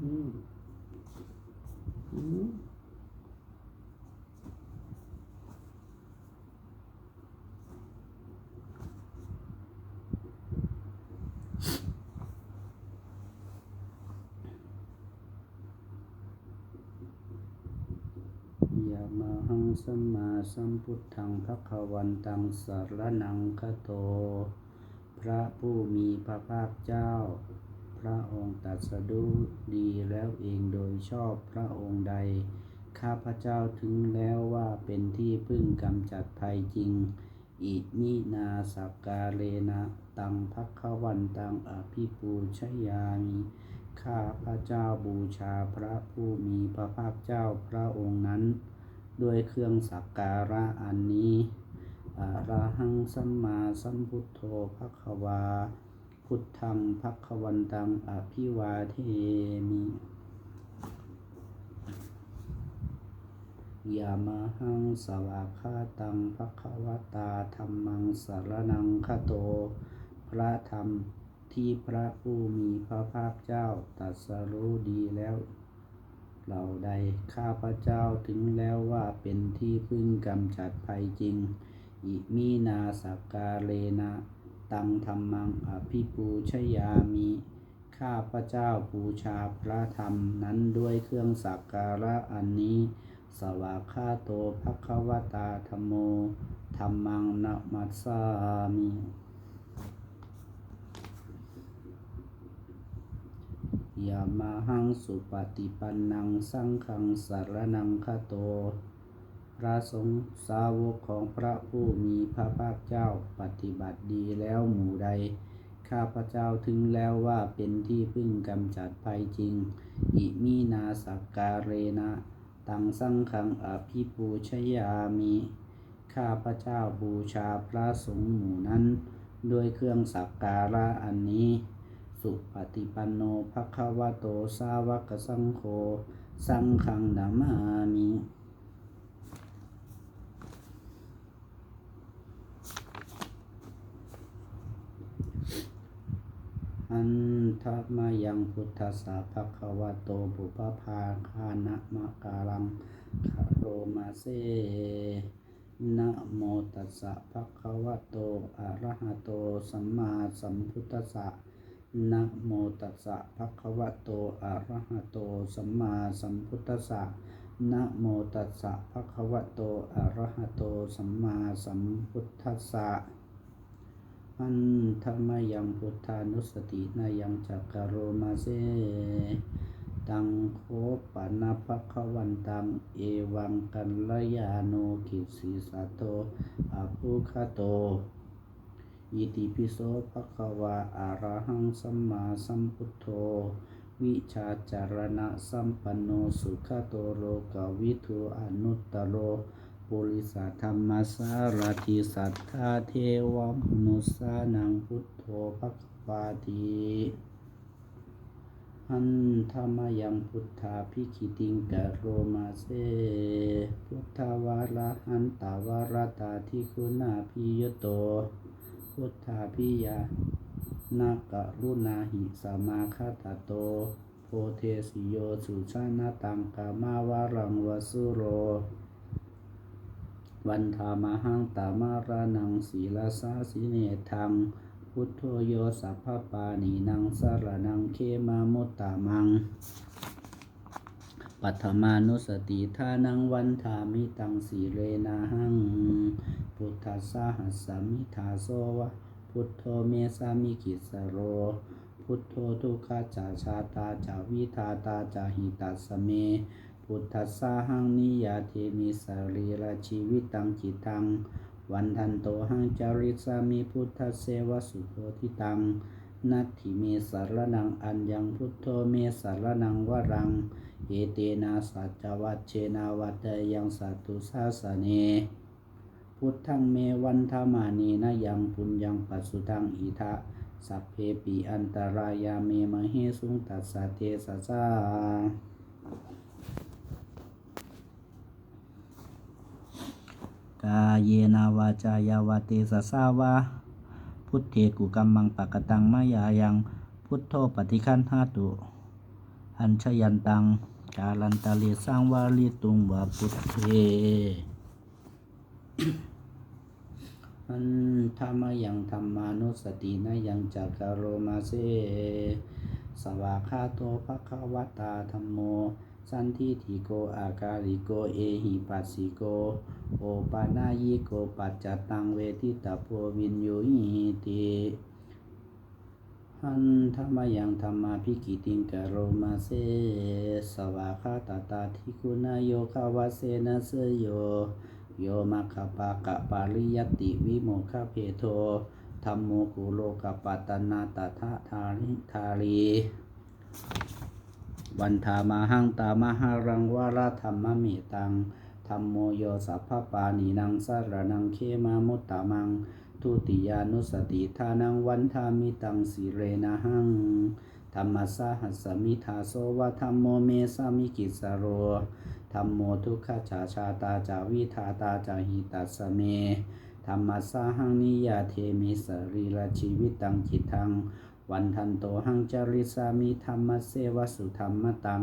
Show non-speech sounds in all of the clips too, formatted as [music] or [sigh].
มอืมยามาหังสัมมาสัมพุทธังภคะวันตังสารนังคโต พระผู้มีพระภาคเจ้า พระองค์ตรัสรู้ดีแล้วเองโดยชอบพระองค์ใด ข้าพระเจ้าถึงแล้วว่าเป็นที่พึ่งกำจัดภัยจริง อิมินาสักกาเลนะตังพักขวันตังอภิปูชยามิข้าพระเจ้าบูชาพระผู้มีพระภาคเจ้าพระองค์นั้น ด้วยเครื่องสักการะอันนี้อะระหังสัมมาสัมพุทโธภควา พุทธังภควันตังอภิวาเทมิยามาหังสวากขาตังภควตาธรรมังสารนังคโต พระธรรมที่พระผู้มีพระภาคเจ้าตรัสรู้ดีแล้ว เหล่าใดข้าพระเจ้าถึงแล้วว่าเป็นที่พึ่งกำจัดภัยจริง อิมีนาสักกาเลนะ ตังธรรมังอภิปูชยามิ ข้าพระเจ้าบูชาพระธรรมนั้นด้วยเครื่องสักการะอันนี้ สวากขาโตภควตาธรรมโมธรรมังนะมัสสามิยามาหังสุปฏิปันนังสังฆังสารนังคโต ระสงฆ์สาวกของพระผู้มีพระภาคเจ้าปฏิบัติดีแล้วหมู่ใด ข้าพระเจ้าถึงแล้วว่าเป็นที่พึ่งกำจัดภัยจริง อิมีนาสักการเรนะตังสังขังอภิปูชยามิ ข้าพระเจ้าบูชาพระสงฆ์หมู่นั้น ด้วยเครื่องสักการะอันนี้ สุปฏิปันโนภควโตสาวกสังโฆ สังฆังนามามิ อันทมายังพุทธสสะภควโตบุปภาคานะมะการังคาโรมาเซนะโมตัสสะภะคะวะโต อะระหะโต สัมมาสัมพุทธัสสะนะโมตัสสะภะคะวะโต อะระหะโต สัมมาสัมพุทธัสสะนะโมตัสสะภะคะวะโต อะระหะโต สัมมาสัมพุทธัสสะ อันธรรมยังพุทธานุสตินายังจักกะโรมาเซตังโคปนะภะควันตังเอวังกันลยาโนกิสีสัตโตอะภุคโตอิติปิโสภะควาอะระหังสัมมาสัมพุทโธวิชาจารณะสัมปันโนสุขโตโลกวิทูอนุตตโร ปุริสธรรมสารติสัทธาเทวมนุสานังพุทโธภควาติอันธรรมยังพุทธาพิคิติงกะโรมาเซพุทธวาระหันตาวารตาทิคุณาพิยโต พุทธาพิยานากะรุณาหิสามาคาตโต โพเทสิโยสุชานาตังกามาวารังวสุโร วันธามหังตามารานังศีลาสาสิเนทัง พุทโธโยสัพพปานีนังสารนังเคมามุตตามัง ปัทมานุสติทานังวันธามิตังสีเรนาหัง พุทธัสหัสสมิทาโสวะ พุทโธเมสามิกิสโร พุทโธทุกขจาชาตาจาวิทาตาจาหิตัสสเม พุทธัสสะหังนิยาเทมิสรีระชีวิตังจิตัง วันทันโตหังจาริสามิพุทธเสวสุโพธิตัง นัตถิเมสารนังอัญญังพุทโธเมสารนังวรัง เอเตนะสัจจวัชเชนาวัตยังสัตุสาสเนพุทธังเมวันธามานีนะยังปุญญังปัสสุทังอิทะสัพเพปิอันตรายาเมมเหสุงตัสสะเทสะสา กาเยนาวาจายาวาเตสะสาวาพุทเทกุกัมมังปะกตังมายายังพุทโธปฏิคันหาตุออัญชยันตังกาลันตาเลสังวาลิตุงวาปุตเทอันธรรมยังธรรมานุสตินะยังจักรโรมาเซสวากขาโตภะคะวตาธรรมโม สันทิทิโกอากาลิโกเอหิปัสสิโก โอปานายิโกปัจจตังเวทิตาโพวินโยหิติหันธรรมยังธรรมาภิกิติงกโรมาเซสวากขาตาตาทิคุณาโยคาวาเสนะเสโย โยมัคคปะกะปาริยติวิโมคเพโทธรรมโมกุโลกปัตตนาตถาทาริทารี วันธามาหังตามหารังวาราธรรมเมตังธรรมโมโยสัพพปานีนังสารนังเคมามุตตามัง ทุติยานุสติทานังวันธามิตังสิเรนะหังธรรมสาหัสสมิทาโสวะธรรมโมเมสามิกิสโรธรรมโมทุกขจาชาตาจาวิธาตาจาหิตัสเมธรรมสาหังนิยาเทมิสรีละชีวิตังจิตัง วันทันโตหังจาริสามิธรรมเสวสุธรรมตัง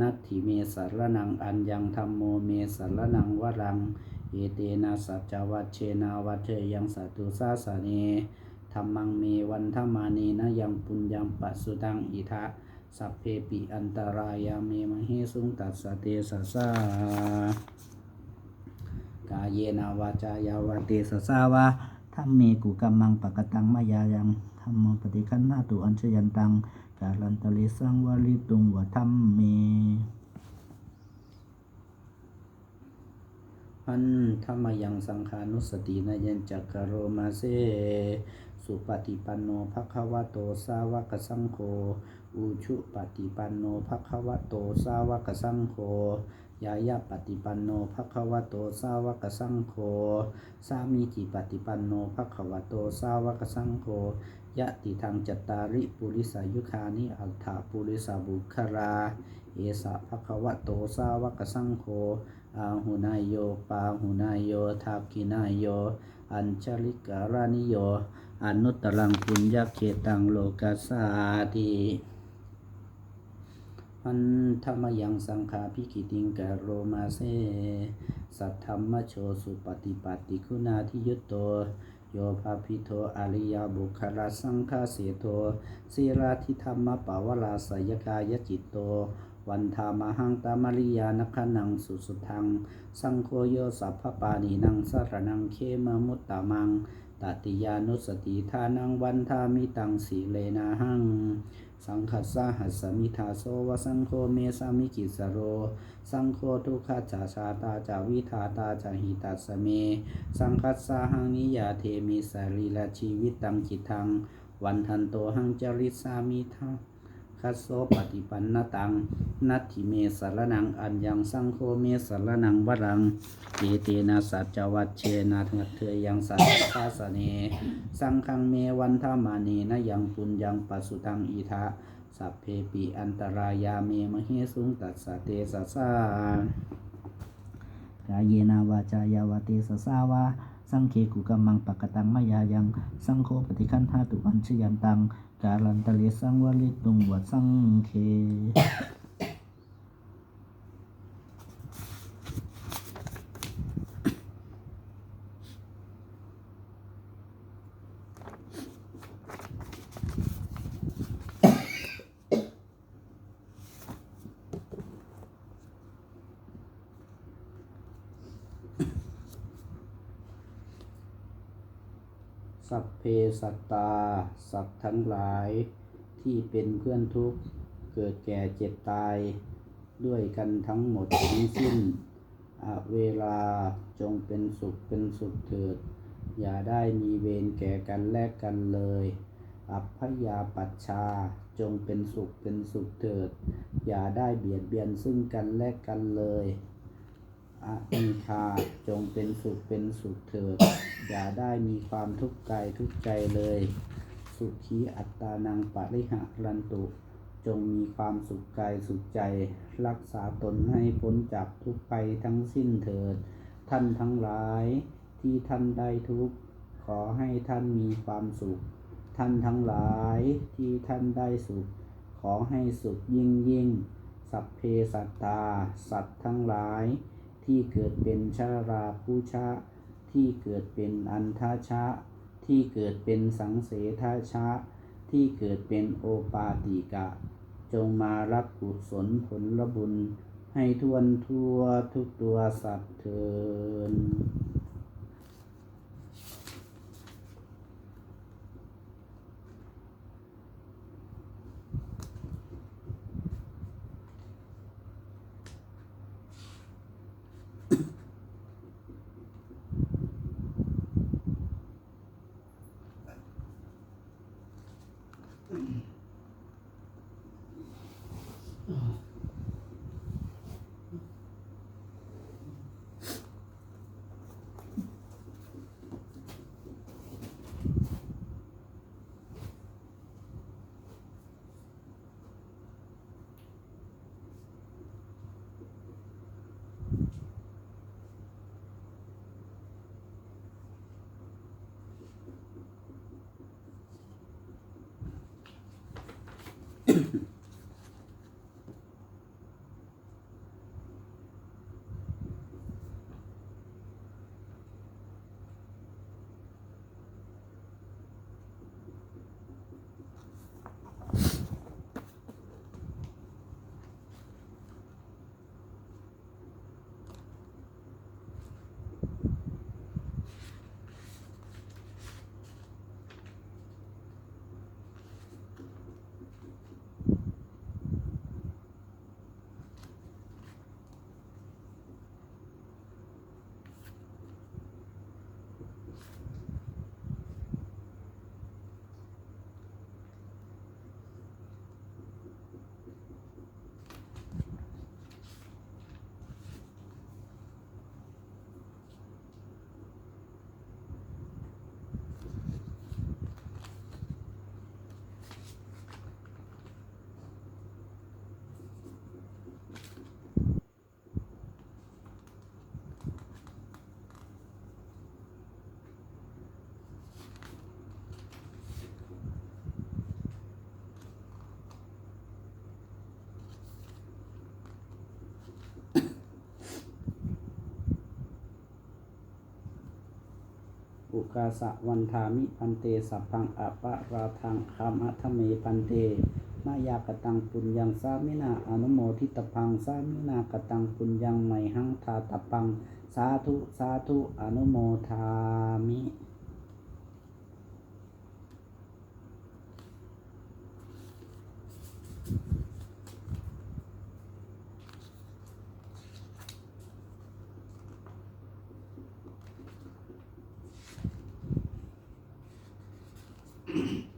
นัตถิเมสารนังอัญญังธรรมโมเมสารนังวรัง เอเตนะสัจจวัชเชนาวัเชยังสัตุสาสเนธรรมังเมวันธมานีนะยังปุญญังปัสสุตังอิทะสัพเพปิอันตรายาเมมเหสุงตัสสเตสะสากาเยนาวาจายาวเตสะสาวา ธรรมเมกุกัมมังปะกตังมายายังธรรมปฏิคันหน้าตุอัญชยันตังกาลันตะเลสังวาลิตุงวะธรรมเมอันธรรมยังสังขานุสตินายันจักรโรมาเซสุปฏิปันโนภควะโตสาวกสังโฆอุชุปฏิปันโนภควะโตสาวกสังโฆ ยายาปฏิปันโนภควะโตสาวกสังโฆสามีจิปฏิปันโนภควะโตสาวกสังโฆยะติทางจัตตาริปุริสายุคานิอัฏฐปุริสาบุครา เอสะภควะโตสาวกสังโฆอาหุนายโยปาหุนายโยทากินายโย อัญชลิการานิโยอนุตตรังปุญญเขตังโลกัสสาติ อันธรรมยังสังฆาภิกิติงกะโรมาเซ สัทธรรมโชสุปฏิปัติคุณาทิยุตโต โยภาพิโทอริยบุคลาสังฆาเสโทสีราธิธรรมปาวลาสยกายจิตโต วันธามหังตามริยานคนังสุสุทัง สังโฆโยสัพพปานีนังสารนังเคมมุตตามัง ตติยานุสติทานังวันทามิตังสีเลนะหัง สังคัสสะหัสสมิทาโสวสังโฆเมสามิกิสโร สังโฆทุกขจาชาตาจาวิทาตาจาหิตัสเม สังคัสสะหังนิยาเทมิสรีละชีวิตตังจิตทัง วันทันโตหังจริสามิทัง คัสโสปฏิปันนตัง นัตถิเมสารนัง อัญญังสังโฆเมสารนังวรังเอเตนะสัจจวัชเชนะทัตเทยังสัจจาสเน สังฆังเมวันธามานีนะยังปุญญังปัสสุตังอีทะสัพเพปิอันตรายาเมมเหสุงตัสสะเตสะสากายเยนาวาจายาวาเตสะสาวา สังเคกุกัมมังปะกตังมายายัง สังโฆปฏิคันธาตุอัญชยันตัง กาลันตะเลสังวลิตุงวัดสังเค สัพเพสัตตา สัตว์ทั้งหลายที่เป็นเพื่อนทุกข์ เกิดแก่เจ็บตาย ด้วยกันทั้งหมดทั้งสิ้นอเวลาจงเป็นสุขเป็นสุขเถิด อย่าได้มีเวรแก่กันและกันเลย อัพยาปัชชาจงเป็นสุขเป็นสุขเถิด อย่าได้เบียดเบียนซึ่งกันและกันเลย อะนิคาจงเป็นสุขเป็นสุขเถิดอย่าได้มีความทุกข์กายทุกข์ใจเลย สุขีอัตตานังปริหะรันตุ จงมีความสุขกายสุขใจ รักษาตนให้พ้นจากทุกไปทั้งสิ้นเถิด ท่านทั้งหลายที่ท่านได้ทุกข์ขอให้ท่านมีความสุข ท่านทั้งหลายที่ท่านได้สุขขขอให้สุขยิ่งยิ่ง สัพเพสัตตา สัตว์ทั้งหลาย ที่เกิดเป็นชาราผู้ชะ ที่เกิดเป็นอันทาชะ ที่เกิดเป็นสังเสทาชะ ที่เกิดเป็นโอปาติกะ จงมารับกุศลผลบุญ ให้ทวนทั่วทุกตัวสัตว์เทิน กาสะวันทามิพันเตสัพพังอปะราทังคามัทเมพันเตมายากตังปุญญังสามินาอนุโมทิตพังสามินากตังปุญญังไมหังทาตปัง สาธุ สาธุ อนุโมทามิ mm-hmm [clears throat]